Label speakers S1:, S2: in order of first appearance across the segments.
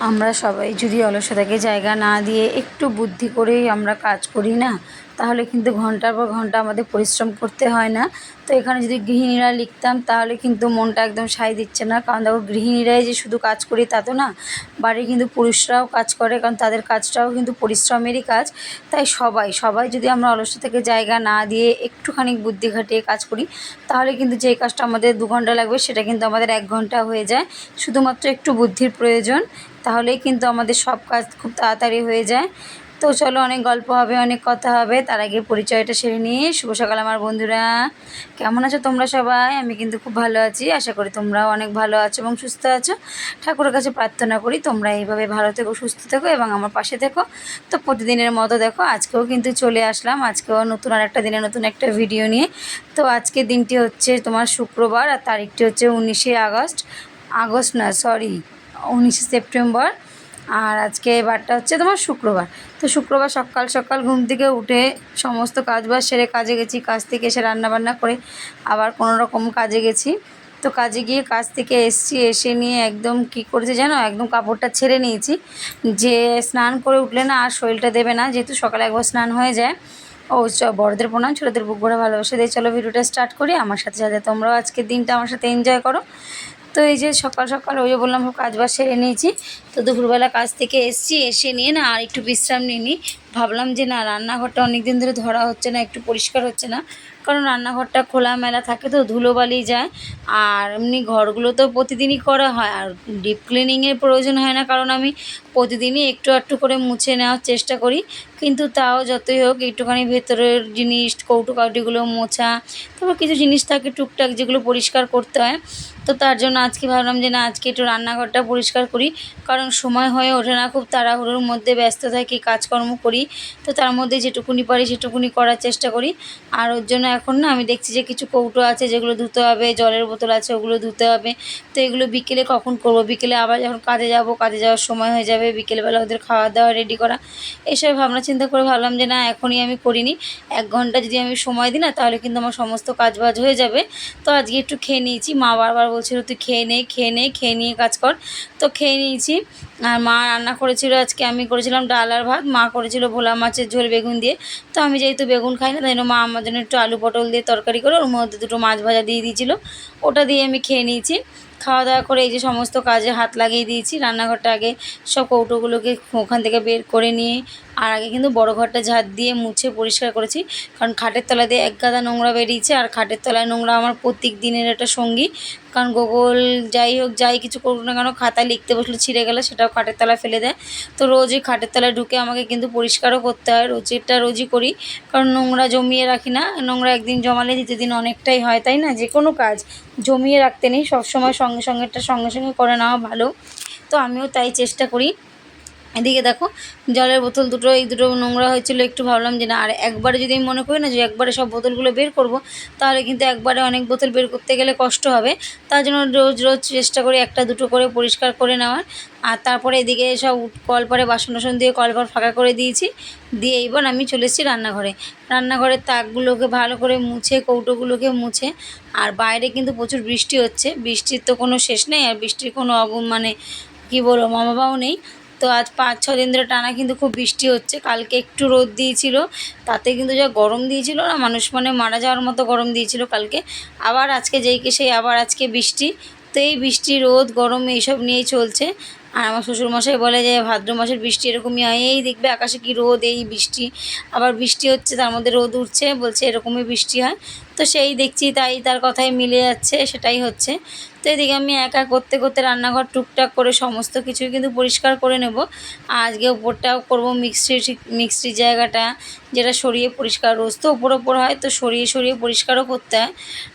S1: আমরা সবাই যদি অলসতাকে জায়গা না দিয়ে একটু বুদ্ধি করেই আমরা কাজ করি না তাহলে কিন্তু ঘণ্টার পর ঘণ্টা আমাদের পরিশ্রম করতে হয় না। তো এখানে যদি গৃহিণীরা লিখতাম, তাহলে কিন্তু মনটা একদম সায় দিচ্ছে না। কারণ দেখো, গৃহিণীরাই যে শুধু কাজ করি তা তো না, বাড়ির কিন্তু পুরুষরাও কাজ করে, কারণ তাদের কাজটাও কিন্তু পরিশ্রমেরই কাজ। তাই সবাই সবাই যদি আমরা অলসতাকে জায়গা না দিয়ে একটুখানি বুদ্ধি খাটিয়ে কাজ করি, তাহলে কিন্তু যেই কাজটা আমাদের দু ঘণ্টা লাগবে, সেটা কিন্তু আমাদের এক ঘণ্টা হয়ে যায়। শুধুমাত্র একটু বুদ্ধির প্রয়োজন, তাহলেই কিন্তু আমাদের সব কাজ খুব তাড়াতাড়ি হয়ে যায়। তো চলো অনেক গল্প হবে, অনেক কথা হবে। তার আগে পরিচয়টা সেরে নিয়ে শুভ সকাল আমার বন্ধুরা। কেমন আছো তোমরা সবাই? আমি কিন্তু খুব ভালো আছি। আশা করি তোমরাও অনেক ভালো আছো এবং সুস্থ আছো। ঠাকুরের কাছে প্রার্থনা করি তোমরা এইভাবে ভালো থেকো, সুস্থ থেকো এবং আমার পাশে থেকো। তো প্রতিদিনের মতো দেখো, আজকেও কিন্তু চলে আসলাম। আজকেও নতুন আর একটা দিনে নতুন একটা ভিডিও নিয়ে। তো আজকের দিনটি হচ্ছে তোমার শুক্রবার আর তারিখটি হচ্ছে উনিশে আগস্ট। আগস্ট না সরি উনিশে সেপ্টেম্বর। আর আজকে বারটা হচ্ছে তোমার শুক্রবার। তো শুক্রবার সকাল সকাল ঘুম থেকে উঠে সমস্ত কাজবাজ সেরে কাজে গেছি, কাজ থেকে এসে রান্নাবান্না করে আবার কোনো রকম কাজে গেছি। তো কাজে গিয়ে কাজ থেকে এসছি, এসে নিয়ে একদম কি করেছে জানো? একদম কাপড়টা ছেড়ে নিয়েছি। যে স্নান করে উঠলে না আর শরীরটা দেবে না, যেহেতু সকালে একবার স্নান হয়ে যায়। ও বড়দের প্রণাম, ছোটোদের বুক ভরা ভালোবাসা দিয়ে চলো ভিডিওটা স্টার্ট করি। আমার সাথে সাথে তোমরাও আজকের দিনটা আমার সাথে এনজয় করো। তো এই যে সকাল সকাল ওই বললাম কাজ বাজ সেরে নিয়েছি, তো দুপুরবেলা কাজ থেকে এসছি, এসে নিয়ে না আর একটু বিশ্রাম নিয়ে নিই ভাবলাম যে না, রান্নাঘরটা অনেক দিন ধরে ধরা হচ্ছে না, একটু পরিষ্কার হচ্ছে না। কারণ রান্নাঘরটা খোলামেলা থাকে তো, ধুলোবালি যায়। আর এমনি ঘরগুলো তো প্রতিদিনই করা হয়। আর ডিপ ক্লিনিংয়ের প্রয়োজন হয় না, কারণ আমি প্রতিদিনই একটু একটু করে মুছে নেওয়ার চেষ্টা করি। কিন্তু তাও যতই হোক, একটুখানি ভেতরের জিনিস কৌটো কাউটিগুলো মোছা, তারপর কিছু জিনিস থাকে টুকটাক যেগুলো পরিষ্কার করতে হয়। তো তার জন্য আজকে ভাবলাম যে, না, আজকে একটু রান্নাঘরটা পরিষ্কার করি। কারণ সময় হয়ে ওঠে না, খুব তাড়াহুড়োর মধ্যে ব্যস্ত থাকি, কাজকর্ম করি। তো তার মধ্যে যেটুকুনি পারি সেটুকুনি করার চেষ্টা করি। আর ওর জন্য এখন না আমি দেখছি যে কিছু কৌটো আছে যেগুলো ধুতে হবে, জলের বোতল আছে ওগুলো ধুতে হবে। তো এগুলো বিকেলে কখন করব? বিকেলে আবার যখন কাজে যাব, কাজে যাওয়ার সময় হয়ে যাবে, বিকেলবেলা ওদের খাওয়া দাওয়া রেডি করা। এসব ভাবনা চিন্তা করে ভাবলাম যে না, এখনই আমি করিনি। এক ঘণ্টা যদি আমি সময় দিই না, তাহলে কিন্তু আমার সমস্ত কাজ বাজ হয়ে যাবে। তো আজকে একটু খেয়ে নিয়েছি। মা বারবার বলছিল, তুই খেয়ে নে খেয়ে নে, খেয়ে নিয়ে কাজ কর। তো খেয়ে নিয়েছি। আর মা রান্না করেছিল আজকে, আমি করেছিলাম ডাল আর ভাত। মা করেছিল ভোলা মাছের ঝোল বেগুন দিয়ে। তো আমি যেহেতু বেগুন খাই না, তাই জন্য মা আমার জন্য একটু আলু পটল দিয়ে তরকারি করে, ওর মধ্যে দুটো মাছ ভাজা দিয়ে দিয়েছিলো। ওটা দিয়ে আমি খেয়ে নিয়েছি। খাওয়া দাওয়া করে এই যে সমস্ত কাজে হাত লাগিয়ে দিয়েছি। রান্নাঘরটা আগে সব কৌটোগুলোকে ওখান থেকে বের করে নিয়ে আর আগে কিন্তু বড় ঘরটা ঝাঁট দিয়ে মুছে পরিষ্কার করেছি। কারণ খাটের তলা দিয়ে এক গাদা নোংরা বেরিয়েছে আর খাটের তলায় নোংরা আমার প্রত্যেক দিনের একটা সঙ্গী। কারণ গোগল যাই হোক, যাই কিছু করুক না কেন খাতা লিখতে বসলে ছিঁড়ে গেলে সেটাও খাটের তলায় ফেলে দেয়। তো রোজই খাটের তলায় ঢুকে আমাকে কিন্তু পরিষ্কারও করতে হয় রোজেরটা রোজই করি। কারণ নোংরা জমিয়ে রাখি না, নোংরা একদিন জমালে দ্বিতীয় দিন অনেকটাই হয়, তাই না? যে কোনো কাজ জমিয়ে রাখতে নেই, সবসময় সঙ্গে সঙ্গেটা সঙ্গে সঙ্গে করে নেওয়া ভালো। তো আমিও তাই চেষ্টা করি। এদিকে দেখো, জলের বোতল দুটো, এই দুটো নোংরা হয়েছিল, একটু ভাবলাম যে না, আর একবারে যদি আমি মনে করি না যে একবারে সব বোতলগুলো বের করব, তাহলে কিন্তু একবারে অনেক বোতল বের করতে গেলে কষ্ট হবে। তার জন্য রোজ রোজ চেষ্টা করি একটা, দুটো করে পরিষ্কার করে নেওয়ার। আর তারপরে এদিকে সব কলপারে বাসন টাসন দিয়ে কলপার ফাঁকা করে দিয়েছি। দিয়ে এইবার আমি চলে এসেছি রান্নাঘরে। রান্নাঘরের তাকগুলোকে ভালো করে মুছে, কৌটোগুলোকে মুছে, আর বাইরে কিন্তু প্রচুর বৃষ্টি হচ্ছে। বৃষ্টির তো কোনো শেষ নেই, আর বৃষ্টির কোনো অব মানে কী বলব মামাবাও নেই। তো আজ পাঁচ, ছ দিন ধরে টানা কিন্তু খুব বৃষ্টি হচ্ছে। কালকে একটু রোদ দিয়েছিল, তাতে কিন্তু যা গরম দিয়েছিল না, মানুষ মানে মারা যাওয়ার মতো গরম দিয়েছিল কালকে। আবার আজকে যেই কে সেই আবার আজকে বৃষ্টি, তো এই বৃষ্টি, রোদ, গরম এইসব নিয়েই চলছে। আর আমার শ্বশুরমশাই বলে যে, ভাদ্র মাসের বৃষ্টি এরকমই হয় এই দেখবে আকাশে কি রোদ, এই বৃষ্টি। আবার বৃষ্টি হচ্ছে, তার মধ্যে রোদ উঠছে, বলছে এরকমই বৃষ্টি হয়। তো সেই দেখছি তাই তার কথাই মিলে যাচ্ছে, সেটাই হচ্ছে। তো এদিকে আমি একা করতে করতে রান্নাঘর টুকটাক করে সমস্ত কিছুই কিন্তু পরিষ্কার করে নেব। আজকে ওপরটাও করব মিক্সি মিক্সির জায়গাটা, যেটা সরিয়ে পরিষ্কার। রোজ তো ওপর ওপর হয়, তো সরিয়ে সরিয়ে পরিষ্কারও করতে হয়।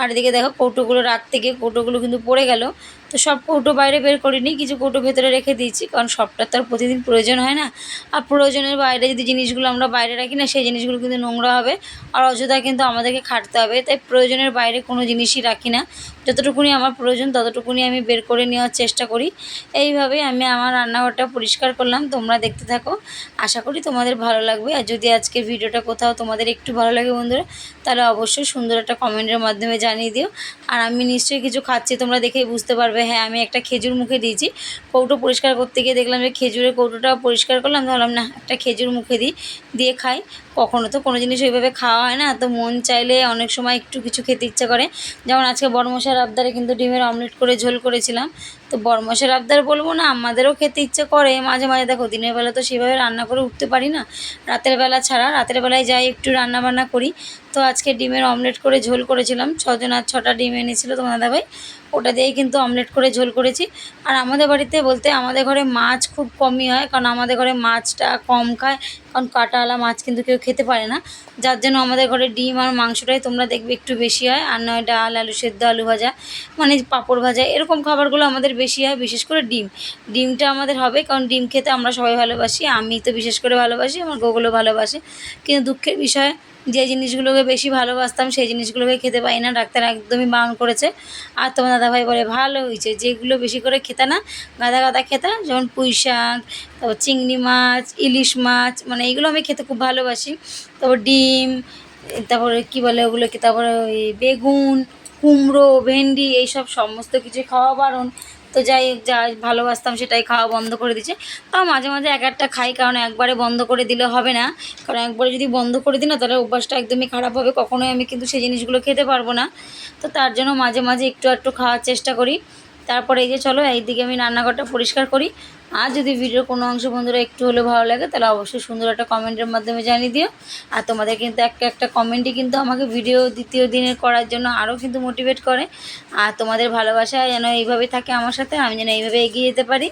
S1: আর এদিকে দেখো কৌটোগুলো রাখতে গিয়ে কৌটোগুলো কিন্তু পড়ে গেল। তো সব কৌটো বাইরে বের করিনি, কিছু কৌটো ভেতরে রেখে দিয়েছি, কারণ সবটা তো আর প্রতিদিন প্রয়োজন হয় না। আর প্রয়োজনের বাইরে যদি জিনিসগুলো আমরা বাইরে রাখি না, সেই জিনিসগুলো কিন্তু নোংরা হবে। আর অযথা কিন্তু আমাদেরকে খাটতে হবে। তাই প্রয়োজনের বাইরে কোনো জিনিসই রাখি না। যতটুকুনি আমার প্রয়োজন, ততটুকুনি আমি বের করে নেওয়ার চেষ্টা করি। এইভাবেই আমি আমার রান্নাঘরটা পরিষ্কার করলাম। তোমরা দেখতে থাকো। আশা করি তোমাদের ভালো লাগবে। আর যদি আজকের ভিডিওটা কোথাও তোমাদের একটু ভালো লাগে বন্ধুরা, তাহলে অবশ্যই সুন্দর একটা কমেন্টের মাধ্যমে জানিয়ে দিও। আর আমি নিশ্চয়ই কিছু খাচ্ছি, তোমরা দেখেই বুঝতে পারবে। হ্যাঁ আমি একটা খেজুর মুখে দিয়েছি। কৌটো পরিষ্কার করতে গিয়ে দেখলাম যে খেজুরের কৌটোটা পরিষ্কার করলাম। ভাবলাম, না, একটা খেজুর মুখে দিই, দিয়ে খাই। কখনো তো কোনো জিনিস ওইভাবে খাওয়া হয় না। তো মন চাইলে অনেক সময় একটু কিছু খেতে ইচ্ছা করে। যেমন আজকে বড়মশার আবদারে কিন্তু ডিমের অমলেট করে ঝোল করেছিলাম। তো বড়মশার আবদার বলব না, আমাদেরও খেতে ইচ্ছে করে। মাঝে মাঝে দেখো, দিনের বেলা তো সেভাবে রান্না করে উঠতে পারি না। রাতের বেলা ছাড়া, রাতের বেলায় যাই একটু রান্না বান্না করি। তো আজকে ডিমের অমলেট করে ঝোল করেছিলাম। ছজন আর ছটা ডিম এনেছিল তোমাদের দাদাভাই। ওটা দিয়েই কিন্তু অমলেট করে ঝোল করেছি। আর আমাদের বাড়িতে বলতে আমাদের ঘরে মাছ খুব কমই হয়, কারণ আমাদের ঘরে মাছটা কম খায়, কারণ কাটাওয়ালা মাছ কিন্তু কেউ খেতে পারে না। যার জন্য আমাদের ঘরে ডিম আর মাংসটাই তোমরা দেখবে একটু বেশি হয়, আর নয় ডাল, আলু সেদ্ধ, আলু ভাজা মানে পাঁপড় ভাজা, এরকম খাবারগুলো আমাদের বেশি হয়, বিশেষ করে ডিম। ডিমটা আমাদের হবে, কারণ ডিম খেতে আমরা সবাই ভালোবাসি, আমি তো বিশেষ করে ভালোবাসি, আমার গোগুলো ভালোবাসে। কিন্তু দুঃখের বিষয় যে জিনিসগুলোকে বেশি ভালোবাসতাম, সেই জিনিসগুলোকে খেতে পাই না। ডাক্তার একদমই বারণ করেছে। আর তোমার দাদাভাই বলে, ভালো হয়েছে। যেগুলো বেশি করে খেতে না, গাদা গাদা খেতে, যেমন পুঁই শাক, তারপর চিংড়ি মাছ, ইলিশ মাছ মানে এইগুলো আমি খেতে খুব ভালোবাসি। তারপর ডিম, তারপরে কী বলে ওগুলোকে, তারপরে ওই বেগুন, কুমড়ো, ভেন্ডি, এইসব সমস্ত কিছু খাওয়া বারণ। তো যাই যা ভালোবাসতাম সেটাই খাওয়া বন্ধ করে দিচ্ছে তাও মাঝে মাঝে এক একটা খাই, কারণ একবারে বন্ধ করে দিলে হবে না। কারণ একবারে যদি বন্ধ করে দিই না, তাহলে অভ্যাসটা একদমই খারাপ হবে। কখনোই আমি কিন্তু সেই জিনিসগুলো খেতে পারব না। তো তার জন্য মাঝে মাঝে একটু একটু খাওয়ার চেষ্টা করি। তারপরে এই যে চলো, এইদিকে আমি রান্নাঘরটা পরিষ্কার করি। আর যদি ভিডিওর কোনো অংশ বন্ধুরা একটু হলেও ভালো লাগে, তাহলে অবশ্যই সুন্দর একটা কমেন্টের মাধ্যমে জানিয়ে দিও। আর তোমাদের কিন্তু একটা একটা কমেন্টই কিন্তু আমাকে ভিডিও দ্বিতীয় দিনের করার জন্য আরও কিন্তু মোটিভেট করে। আর তোমাদের ভালোবাসা যেন এইভাবে থাকে আমার সাথে, আমি যেন এইভাবে এগিয়ে যেতে পারি।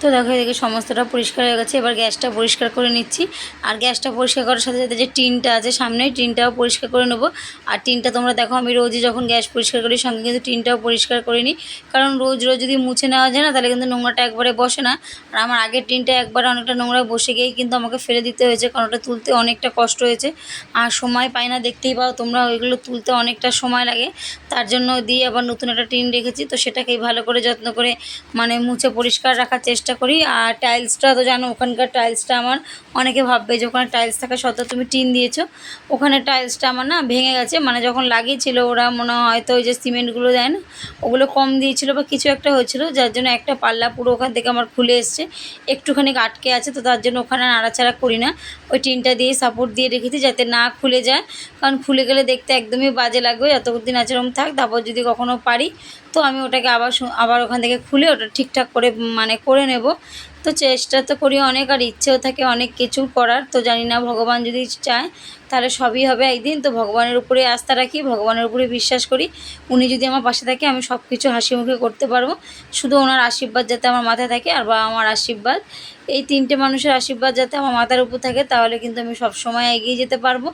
S1: তো দেখো, এদিকে সমস্তটা পরিষ্কার হয়ে গেছে। এবার গ্যাসটা পরিষ্কার করে নিচ্ছি। আর গ্যাসটা পরিষ্কার করার সাথে সাথে যে টিনটা আছে সামনে টিনটাও পরিষ্কার করে নেব। আর টিনটা তোমরা দেখো, আমি রোজই যখন গ্যাস পরিষ্কার করি, সঙ্গে কিন্তু টিনটাও পরিষ্কার করে নিই। কারণ রোজ রোজ যদি মুছে নেওয়া যায় না, তাহলে কিন্তু নোংরাটা একবারে বসে না। আর আমার আগের টিনটা একবারে অনেকটা নোংরা বসে গিয়েই কিন্তু আমাকে ফেলে দিতে হয়েছে, কারণ ওটা তুলতে অনেকটা কষ্ট হয়েছে। আর সময় পাই না, দেখতেই পাও তোমরা, ওইগুলো তুলতে অনেকটা সময় লাগে। তার জন্য দিয়ে আবার নতুন একটা টিন রেখেছি, তো সেটাকেই ভালো করে যত্ন করে মানে মুছে পরিষ্কার রাখার চেষ্টা করি। আর টাইলসটা তো জানো, ওখানকার টাইলসটা আমার অনেকে ভাববে যে ওখানে টাইলস থাকা সত্ত্বেও তুমি টিন দিয়েছ। ওখানে টাইলসটা আমার না ভেঙে গেছে মানে যখন লাগিয়েছিল ওরা মনে হয় হয়তো ওই যে সিমেন্টগুলো দেয় না, ওগুলো কম দিয়েছিল বা কিছু একটা হয়েছিল, যার জন্য একটা পাল্লা পুরো ওখান থেকে আমার খুলে এসছে। একটুখানি আটকে আছে তো তার জন্য ওখানে নাড়াচাড়া করি না। ওই টিনটা দিয়ে সাপোর্ট দিয়ে রেখেছি যাতে না খুলে যায়, কারণ খুলে গেলে দেখতে একদমই বাজে লাগবে। যতদিন আছে ওরকম থাক, তারপর যদি কখনও পারি তো আমি ওটাকে আবার আবার ওখান থেকে খুলে ওটা ঠিকঠাক করে মানে করে নেব। তো চেষ্টা তো করি, অনেক আর ইচ্ছেও থাকে অনেক কিছু করার। তো জানি না, ভগবান যদি চায় তাহলে সবই হবে একদিন। তো ভগবানের উপরে আস্থা রাখি, ভগবানের উপরে বিশ্বাস করি। উনি যদি আমার পাশে থাকে, আমি সব কিছু হাসি মুখে করতে পারব। শুধু ওনার আশীর্বাদ যাতে আমার মাথায় থাকে, আর বা আমার আশীর্বাদ এই তিনটে মানুষের আশীর্বাদ যাতে আমার মাথার উপর থাকে, তাহলে কিন্তু আমি সব সময় এগিয়ে যেতে পারব।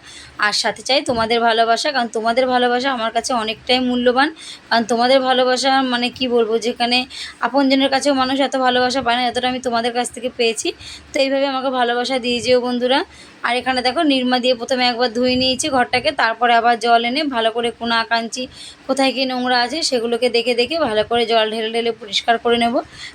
S1: আর সাথে চাই তোমাদের ভালোবাসা, কারণ তোমাদের ভালোবাসা আমার কাছে অনেকটাই মূল্যবান। কারণ তোমাদের ভালোবাসা মানে কি বলব, যেখানে আপনজনের কাছেও মানুষ এত ভালোবাসা পায় না এতটা আমি তোমাদের কাছ থেকে পেয়েছি। তো এইভাবে আমাকে ভালোবাসা দিয়ে যেও বন্ধুরা। আর এখানে দেখো নির্মা দিয়ে প্রথমে একবার ধুয়ে নিয়েছি ঘরটাকে, তারপরে আবার জল এনে ভালো করে কোনা কাঞ্চি কোথায় কি নোংরা আছে সেগুলোকে দেখে দেখে ভালো করে জল ঢেলে ঢেলে পরিষ্কার করে নেব।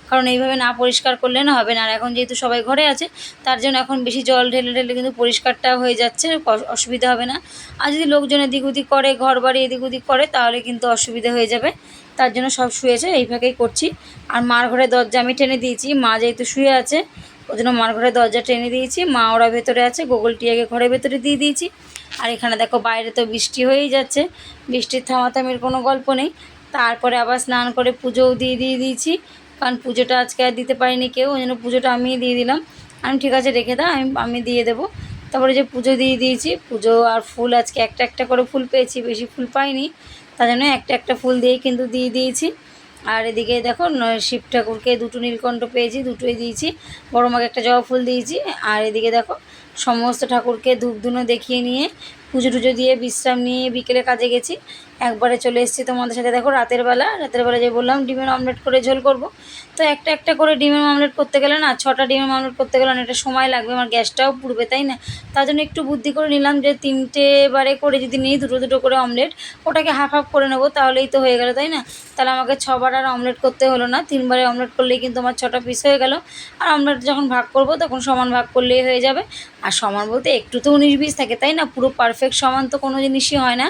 S1: কারণ এইভাবে না পরিষ্কার করলে না হবে না। আর এখন যেহেতু সবাই ঘরে আছে, তার জন্য এখন বেশি জল ঢেলে ঢেলে কিন্তু পরিষ্কারটা হয়ে যাচ্ছে অসুবিধা হবে না। আর যদি লোকজন এদিক ওদিক করে ঘর বাড়ি এদিক ওদিক করে, তাহলে কিন্তু অসুবিধা হয়ে যাবে। তার জন্য সব শুয়েছে এইভাবেই করছি। আর মার ঘরে দরজা আমি টেনে দিয়েছি। মা যেহেতু শুয়ে আছে ওই জন্য মার ঘরে দরজা টেনে দিয়েছি। মা ওরা ভেতরে আছে গোগল টিয়াকে ঘরের ভেতরে দিয়ে দিয়েছি। আর এখানে দেখো বাইরে তো বৃষ্টি হয়েই যাচ্ছে। বৃষ্টির থামাথামির কোনো গল্প নেই। তারপরে আবার স্নান করে পুজোও দিয়ে দিয়ে দিয়েছি। কারণ পুজোটা আজকে আর দিতে পারিনি কেউ, ওই জন্য পুজোটা আমিই দিয়ে দিলাম। আমি ঠিক আছে, রেখে দাও, আমি আমি দিয়ে দেবো। তারপরে যে পুজো দিয়ে দিয়েছি, পুজো আর ফুল আজকে একটা একটা করে ফুল পেয়েছি, বেশি ফুল পাইনি। তার জন্য একটা একটা ফুল দিয়েই কিন্তু দিয়ে দিয়েছি। আর এদিকে দেখো শিব ঠাকুরকে দুটো নীলকণ্ঠ পেয়েছি, দুটোই দিয়েছি। বড় মাকে একটা জবা ফুল দিয়েছি। আর এদিকে দেখো, সমস্ত ঠাকুরকে ধূপ ধুনো দেখিয়ে নিয়ে পুজো টুজো দিয়ে, বিশ্রাম নিয়ে বিকেলে কাজে গেছি। একবারে চলে এসেছি তোমাদের সাথে। দেখো, রাতের বেলা রাতের বেলা যে বললাম, ডিমের অমলেট করে ঝোল করব। তো একটা একটা করে ডিমের অমলেট করতে গেলে না, ছটা ডিমের অমলেট করতে গেলে অনেকটা সময় লাগবে। আমার গ্যাসটাও পুড়বে, তাই না? তার জন্য একটু বুদ্ধি করে নিলাম যে, তিনটে বারে করে যদি নিই দুটো দুটো করে অমলেট, ওটাকে হাফ হাফ করে নেব, তাহলেই তো হয়ে গেল, তাই না? তাহলে আমাকে ছবার আর অমলেট করতে হলো না। তিনবারে অমলেট করলেই কিন্তু আমার ছটা পিস হয়ে গেল। আর অমলেট যখন ভাগ করব, তখন সমান ভাগ করলেই হয়ে যাবে। আর সমান বলতে একটু তো উনিশ বিশ থাকে, তাই না? পুরো পারফেক্ট সমান তো কোনো জিনিসই হয় না।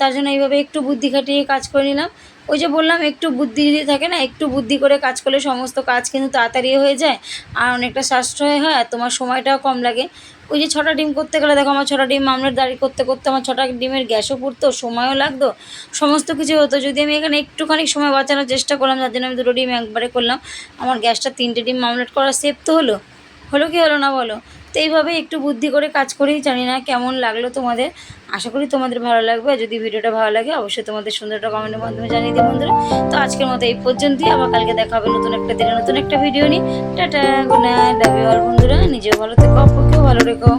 S1: তার জন্য এইভাবে একটু বুদ্ধি খাটিয়ে কাজ করে নিলাম। ওই যে বললাম, একটু বুদ্ধি যদি থাকে না, একটু বুদ্ধি করে কাজ করলে সমস্ত কাজ কিন্তু তাড়াতাড়ি হয়ে যায় আর অনেকটা সাশ্রয় হয় আর তোমার সময়টাও কম লাগে। ওই যে ছটা ডিম করতে গেলে দেখো, আমার ছটা ডিম আমলেট দাঁড়িয়ে করতে করতে আমার ছটা ডিমের গ্যাসও পুড়তো, সময়ও লাগতো, সমস্ত কিছু হতো। যদি আমি এখানে একটুখানি সময় বাঁচানোর চেষ্টা করলাম যার জন্য আমি দুটো ডিম একবারে করলাম। আমার গ্যাসটা তিনটে ডিম আমলেট করা সেভ তো হলো? হলো কি হলো না বলো তো এইভাবে একটু বুদ্ধি করে কাজ করেই জানি না কেমন লাগল তোমাদের। আশা করি তোমাদের ভালো লাগবে। আর যদি ভিডিওটা ভালো লাগে, অবশ্যই তোমাদের সুন্দর একটা কমেন্টের মাধ্যমে জানিয়ে দিই বন্ধুরা। তো আজকের মতো এই পর্যন্তই। আবার কালকে দেখা হবে নতুন একটা দিনে নতুন একটা ভিডিও নিয়ে। টাটা গুড নাইট বন্ধুরা। নিজেও ভালো থেকো, অপরকেও ভালো রেখো।